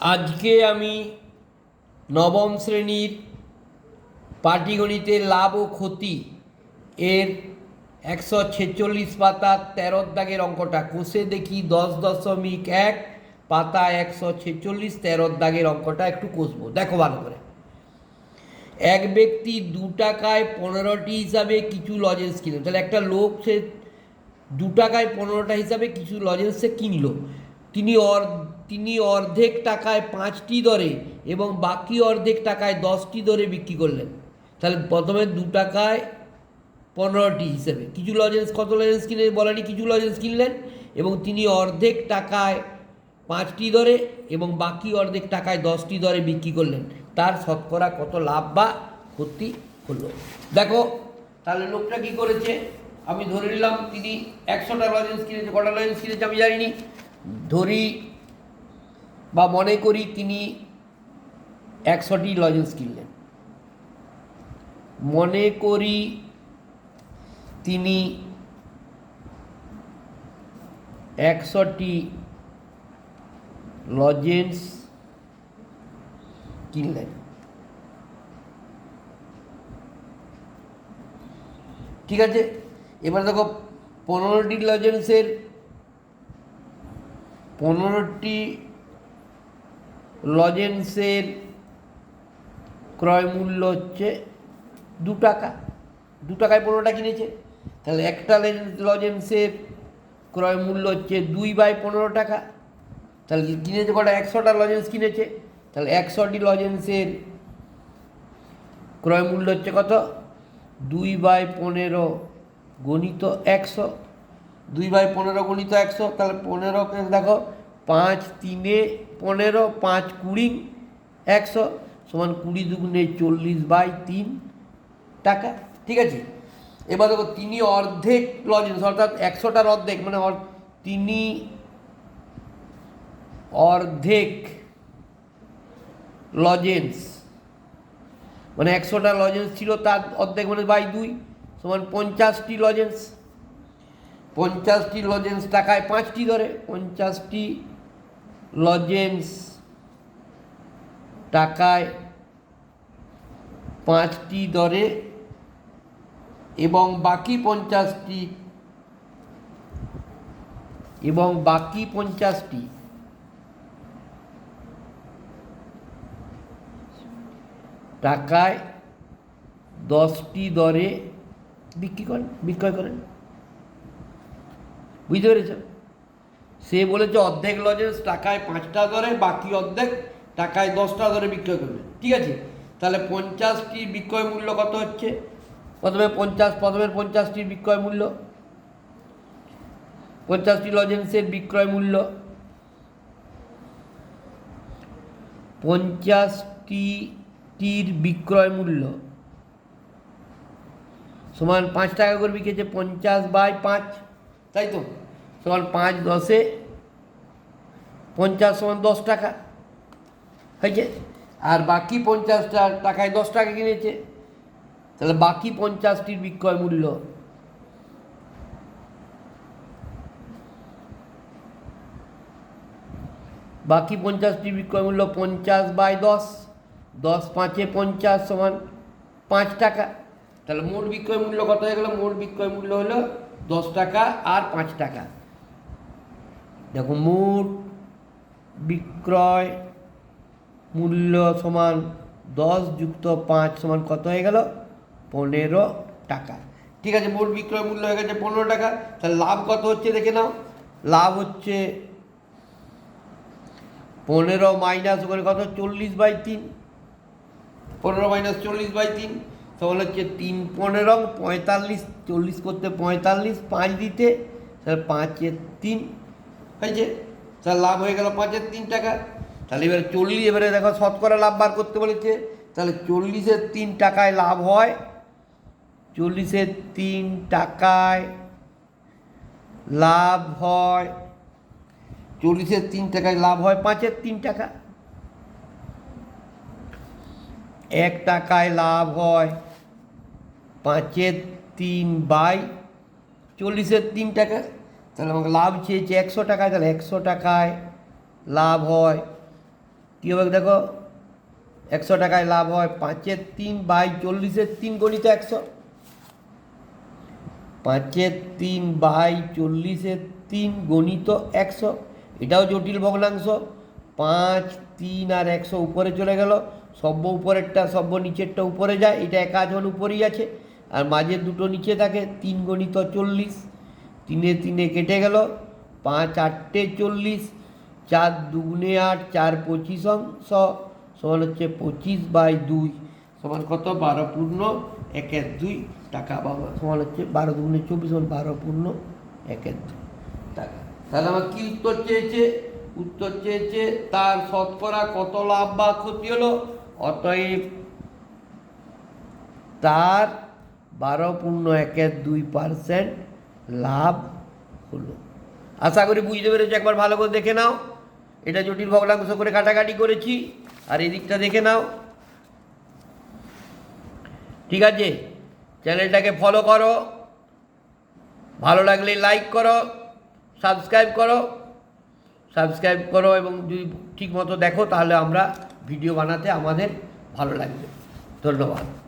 আজকে আমি নবম শ্রেণির পাটিগণিতের লাভ ও ক্ষতি এর একশো ছেচল্লিশ পাতা তেরো দাগের অঙ্কটা। কষে দেখি দশ দশমিক এক পাতা একশো ছেচল্লিশ তেরো দাগের অঙ্কটা একটু কষবো। দেখো ভালো করে। এক ব্যক্তি দু টাকায় পনেরোটি হিসাবে কিছু লজেন্স কিনলো। তাহলে একটা লোক সে দু টাকায় পনেরোটা হিসাবে কিছু লজেন্স সে কিনলো। তিনি তিনি অর্ধেক টাকায় পাঁচটি দরে এবং বাকি অর্ধেক টাকায় দশটি দরে বিক্রি করলেন। তাহলে প্রথমে দু টাকায় পনেরোটি হিসেবে। কিছু লজেন্স কত লজেন্স কিনে বলেনি কিছু লজেন্স কিনলেন এবং তিনি অর্ধেক টাকায় পাঁচটি দরে এবং বাকি অর্ধেক টাকায় দশটি দরে বিক্রি করলেন। তার শতকরা কত লাভ বা ক্ষতি হলো? দেখো, তাহলে লোকটা কি করেছে? আমি ধরে নিলাম তিনি একশোটা লজেন্স কিনেছে, কটা লজেন্স কিনেছে আমি জানিনি। ধরি বা মনে করি তিনি একশোটি লজেন্স কিনলেন। মনে করি তিনি একশোটি লজেন্স কিনলেন। ঠিক আছে? এবার দেখো, পনেরোটি লজেন্সের পনেরোটি লজেন্সের ক্রয় মূল্য হচ্ছে দু টাকা। দু টাকায় পনেরোটা কিনেছে। তাহলে একটা লজেন্সের ক্রয় মূল্য হচ্ছে দুই বাই পনেরো টাকা। তাহলে কিনেছে কটা? একশোটা লজেন্স কিনেছে। তাহলে একশোটি লজেন্সের ক্রয় মূল্য হচ্ছে কত? দুই বাই পনেরো গণিত একশো। দুই বাই পনেরো গুণিত একশো, তাহলে পনেরোকে দেখো, পাঁচ তিনে পনেরো, পাঁচ কুড়ি, একশো, সমান কুড়ি দুগুণে চল্লিশ বাই তিন টাকা, ঠিক আছে? এবার দেখো, তিনি অর্ধেক লজেন্স অর্থাৎ একশোটার অর্ধেক মানে তিনি অর্ধেক লজেন্স মানে একশোটা লজেন্স ছিল, তার অর্ধেক মানে বাই দুই, সমান পঞ্চাশটি লজেন্স পঞ্চাশটি লজেন্স টাকায় পাঁচটি ধরে পঞ্চাশটি লজেন্স টাকায় পাঁচটি দরে এবং বাকি পঞ্চাশটি এবং বাকি পঞ্চাশটি টাকায় দশটি দরে বিক্রি করেন, বিক্রয় করেন। বুঝতে পেরেছ সে বলেছে, অর্ধেক লজেন্স টাকায় পাঁচটা দরে, বাকি অর্ধেক টাকায় দশটা দরে বিক্রয় করবে। ঠিক আছে? তাহলে পঞ্চাশটি বিক্রয় মূল্য কত হচ্ছে? প্রথমে পঞ্চাশ প্রথমের পঞ্চাশটির বিক্রয় মূল্য। পঞ্চাশটি লজেন্সের বিক্রয় মূল্য। পঞ্চাশটি টির বিক্রয় মূল্য। সমান পাঁচ টাকা করে বিকেছে, পঞ্চাশ বাই পাঁচ। তাই তো? সমান পাঁচ দশে পঞ্চাশ সমান দশ টাকা। হয়েছে? আর বাকি পঞ্চাশটা টাকায় দশ টাকা কিনেছে। তাহলে বাকি পঞ্চাশটির বিক্রয় মূল্য। বাকি পঞ্চাশটির বিক্রয় মূল্য পঞ্চাশ বাই দশ। দশ পাঁচে পঞ্চাশ সমান পাঁচ টাকা। তাহলে মোট বিক্রয় মূল্য কত হয়ে গেল? মোট বিক্রয় মূল্য হলো দশ টাকা আর পাঁচ টাকা। দেখো মোট বিক্রয় মূল্য সমান দশ যুক্ত পাঁচ সমান কত হয়ে গেল? পনেরো টাকা। ঠিক আছে, মোট বিক্রয় মূল্য হয়ে গেছে পনেরো টাকা। তাহলে লাভ কত হচ্ছে দেখে নাও। লাভ হচ্ছে পনেরো মাইনাস ওখানে কত? চল্লিশ বাই তিন। পনেরো মাইনাস চল্লিশ বাই তিন। তখন হচ্ছে তিন পনেরো, পঁয়তাল্লিশ, চল্লিশ করতে পঁয়তাল্লিশ, পাঁচ দিতে, তাহলে পাঁচের তিন, হয়েছে? তাহলে লাভ হয়ে গেল পাঁচের তিন টাকা। তাহলে এবারে চল্লিশ, এবারে দেখো শতকরা লাভ বার করতে বলেছে। তাহলে চল্লিশের তিন টাকায় লাভ হয়। চল্লিশের তিন টাকায় লাভ হয়। চল্লিশের তিন টাকায় লাভ হয় পাঁচের তিন টাকা। এক টাকায় লাভ হয় পাঁচের তিন বাই চল্লিশের তিন টাকা। তাহলে আমাকে লাভ চেয়েছে একশো টাকায়, তাহলে একশো টাকায় লাভ হয়। কী হবে দেখো? একশো টাকায় লাভ হয়, পাঁচের তিন বাই চল্লিশের তিন গণিত একশো। পাঁচের তিন বাই চল্লিশের তিন গণিত একশো। এটাও জটিল ভগ্নাংশ। পাঁচ, তিন আর একশো উপরে চলে গেল। সব্য উপরেরটা সব্য নিচেরটা উপরে যায়। এটা এক আজন উপরেই আছে। আর মাঝে দুটো নিচে থাকে, তিন গণিত চল্লিশ, তিনে তিনে কেটে গেল, পাঁচ আটটে চল্লিশ, চার দুগুণে আট, চার পঁচিশ অংশ, সমান হচ্ছে পঁচিশ বাই দুই, সমান কত? বারো পূর্ণ, একের দুই, টাকা বাবা সমান হচ্ছে বারো দুগুণে চব্বিশ সমান বারো পূর্ণ, একের দুই, টাকা। তাহলে আমার কী উত্তর চেয়েছে? উত্তর চেয়েছে, তার শতকরা কত লাভ বা ক্ষতি হলো? অতএব তার বারো পূর্ণ একের দুই পার্সেন্ট লাভ হলো। আশা করি বুঝতে পেরেছ, একবার ভালো করে দেখে নাও। এটা জটিল ভগ্নাংশ করে কাটাকাটি করেছি, আর এদিকটা দেখে নাও। ঠিক আছে, চ্যানেলটাকে ফলো করো। ভালো লাগলে লাইক করো সাবস্ক্রাইব করো। সাবস্ক্রাইব করো এবং যদি ঠিক মতো দেখো, তাহলে আমরা ভিডিও বানাতে আমাদের ভালো লাগবে। ধন্যবাদ।